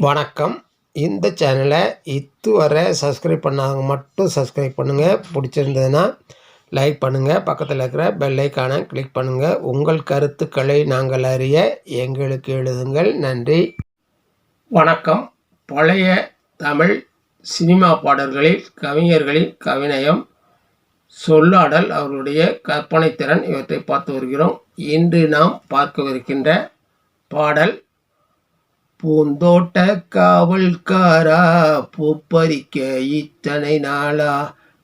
வணக்கம். இந்த சேனலை இதுவரை சப்ஸ்கிரைப் பண்ணாதவங்க மட்டும் சப்ஸ்கிரைப் பண்ணுங்கள் பிடிச்சிருந்ததுன்னா லைக் பண்ணுங்கள் பக்கத்தில் இருக்கிற பெல்லைக்கான கிளிக் பண்ணுங்கள் உங்கள் கருத்துக்களை நாங்கள் அறிய எங்களுக்கு எழுதுங்கள். நன்றி. வணக்கம். பழைய தமிழ் சினிமா பாடல்களில் கவிஞர்களின் கவிநயம் சொல்லாடல் அவர்களுடைய கற்பனைத்திறன் இவற்றை பார்த்து வருகிறோம். இன்று நாம் பார்க்கவிருக்கின்ற பாடல் பூந்தோட்ட காவல்காரா பூப்பறிக்க இத்தனை நாளா?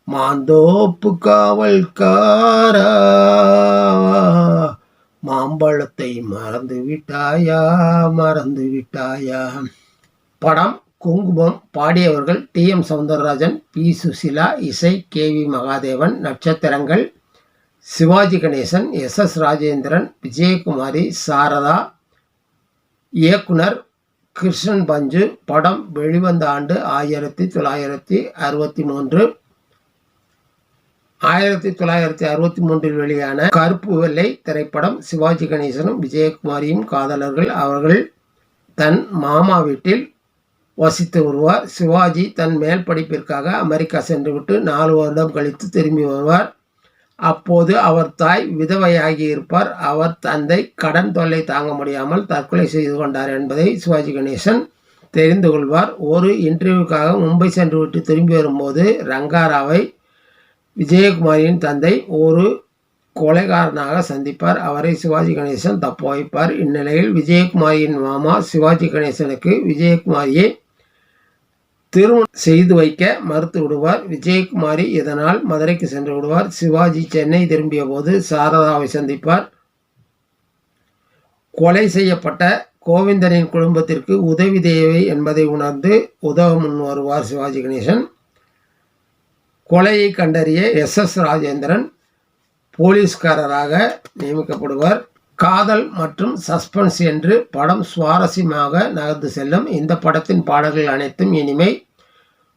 மாந்தோப்பு காவல்காரா மாம்பழத்தை மறந்து விட்டாயா மறந்து விட்டாயா படம் Kungumam பாடியவர்கள் T. M. Soundararajan P. Susheela இசை கே. வி. மகாதேவன் நட்சத்திரங்கள் சிவாஜி கணேசன் எஸ். எஸ். ராஜேந்திரன் விஜயகுமாரி சாரதா இயக்குனர் கிருஷ்ணன் பஞ்சு படம் வெளிவந்த ஆண்டு ஆயிரத்தி தொள்ளாயிரத்தி அறுபத்தி மூன்று. ஆயிரத்தி தொள்ளாயிரத்தி அறுபத்தி மூன்றில் வெளியான கருப்பு வெள்ளை திரைப்படம் சிவாஜி கணேசனும் விஜயகுமாரியும் காதலர்கள் அவர்கள் தன் மாமா வீட்டில் வசித்து வருவார். சிவாஜி தன் மேல் படிப்பிற்காக அமெரிக்கா சென்றுவிட்டு நாலு வருடம் கழித்து திரும்பி வருவார். அப்போது அவர் தாய் விதவையாகி இருப்பார் அவர் தந்தை கடன் தொல்லை தாங்க முடியாமல் தற்கொலை செய்து கொண்டார் என்பதை சிவாஜி கணேசன் தெரிந்து கொள்வார். ஒரு இன்டர்வியூக்காக மும்பை சென்று விட்டு திரும்பி வரும்போது ரங்காராவை விஜயகுமாரியின் தந்தை ஒரு கொலைகாரனாக சந்திப்பார். அவரை சிவாஜி கணேசன் தப்ப வைப்பார். இந்நிலையில் விஜயகுமாரியின் மாமா சிவாஜி கணேசனுக்கு விஜயகுமாரியை திருமணம் செய்து வைக்க மறுத்து விடுவார். விஜயகுமாரி இதனால் மதுரைக்கு சென்று விடுவார். சிவாஜி சென்னை திரும்பிய போது சாரதாவை சந்திப்பார். கொலை செய்யப்பட்ட கோவிந்தனின் குடும்பத்திற்கு உதவி தேவை என்பதை உணர்ந்து உதவ முன் வருவார் சிவாஜி கணேசன். கொலையை கண்டறிய எஸ் எஸ் ராஜேந்திரன் போலீஸ்காரராக நியமிக்கப்படுவார். காதல் மற்றும் சஸ்பென்ஸ் என்று படம் சுவாரஸ்யமாக நகர்ந்து செல்லும் இந்த படத்தின் பாடல்கள் அனைத்தும் இனிமை.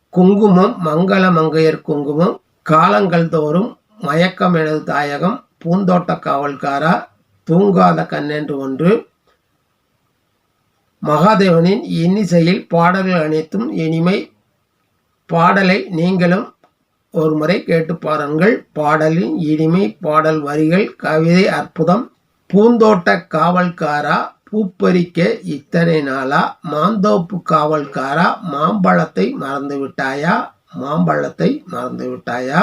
குங்குமம் மங்கள மங்கையர் குங்குமம் காலங்கள் தோறும் மயக்கம் எனது தாயகம் பூந்தோட்ட காவல்காரா தூங்காத கண்ணென்று ஒன்று. மகாதேவனின் இன்னிசையில் பாடல்கள் அனைத்தும் இனிமை. பாடலை நீங்களும் ஒரு முறை கேட்டு பாருங்கள். பாடலின் இனிமை பாடல் வரிகள் கவிதை அற்புதம் பூந்தோட்ட காவல்காரா பூப்பறிக்க இத்தனை நாளா? மாந்தோப்பு காவல்காரா மாம்பழத்தை மறந்து விட்டாயா? மாம்பழத்தை மறந்து விட்டாயா?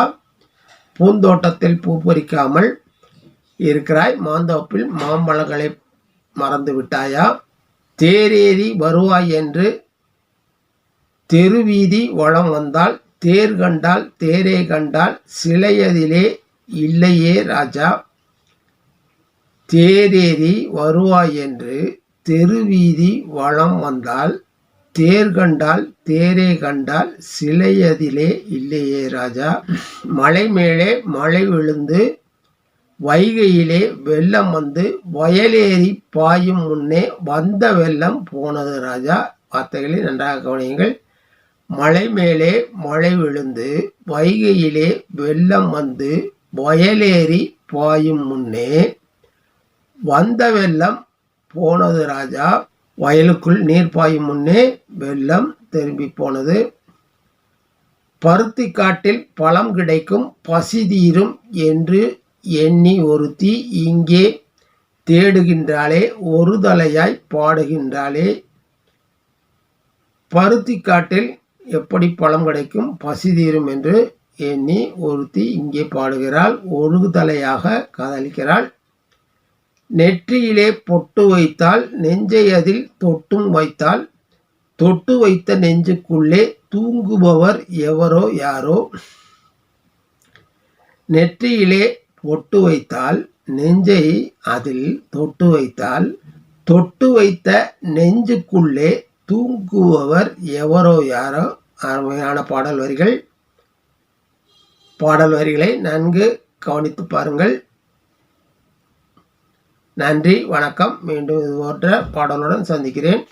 பூந்தோட்டத்தில் பூ பறிக்காமல் இருக்கிறாய். மாந்தோப்பில் மாம்பழங்களை மறந்து விட்டாயா? தேரேறி வருவாய் என்று தெருவீதி வளம் வந்தால் தேர் கண்டால் தேரே கண்டால் சிலையதிலே இல்லையே ராஜா. தேரேறி வருவாய் என்று தெருவீதி வளம் வந்தால் தேர் கண்டால் தேரே கண்டால் சிலையதிலே இல்லையே ராஜா. மலை மேலே மழை விழுந்து வைகையிலே வெள்ளம் வந்து வயலேறி பாயும் முன்னே வந்த வெள்ளம் போனது ராஜா. வார்த்தைகளை நன்றாக கவனியுங்கள். மலை மேலே மழை விழுந்து வைகையிலே வெள்ளம் வந்து வயலேறி பாயும் முன்னே வந்த வெள்ளம் போனது ராஜா. வயலுக்குள் நீர் பாயும் முன்னே வெள்ளம் திரும்பி போனது. பருத்தி காட்டில் பழம் கிடைக்கும் பசி தீரும் என்று எண்ணி ஒருத்தி இங்கே தேடுகின்றாளே ஒரு தலையாய் பாடுகின்றாளே. பருத்தி காட்டில் எப்படி பழம் கிடைக்கும் பசி தீரும் என்று எண்ணி ஒருத்தி இங்கே பாடுகிறாள். ஒரு தலையாக காதலிக்கிறாள். நெற்றியிலே பொட்டு வைத்தால் நெஞ்சை அதில் தொட்டும் வைத்தால் தொட்டு வைத்த நெஞ்சுக்குள்ளே தூங்குபவர் எவரோ யாரோ? நெற்றியிலே பொட்டு வைத்தால் நெஞ்சை அதில் தொட்டு வைத்தால் தொட்டு வைத்த நெஞ்சுக்குள்ளே தூங்குபவர் எவரோ யாரோ? அருமையான பாடல் வரிகள். பாடல் வரிகளை நன்கு கவனித்து பாருங்கள். நன்றி வணக்கம். மீண்டும் இது போன்ற பாடலுடன் சந்திக்கிறேன்.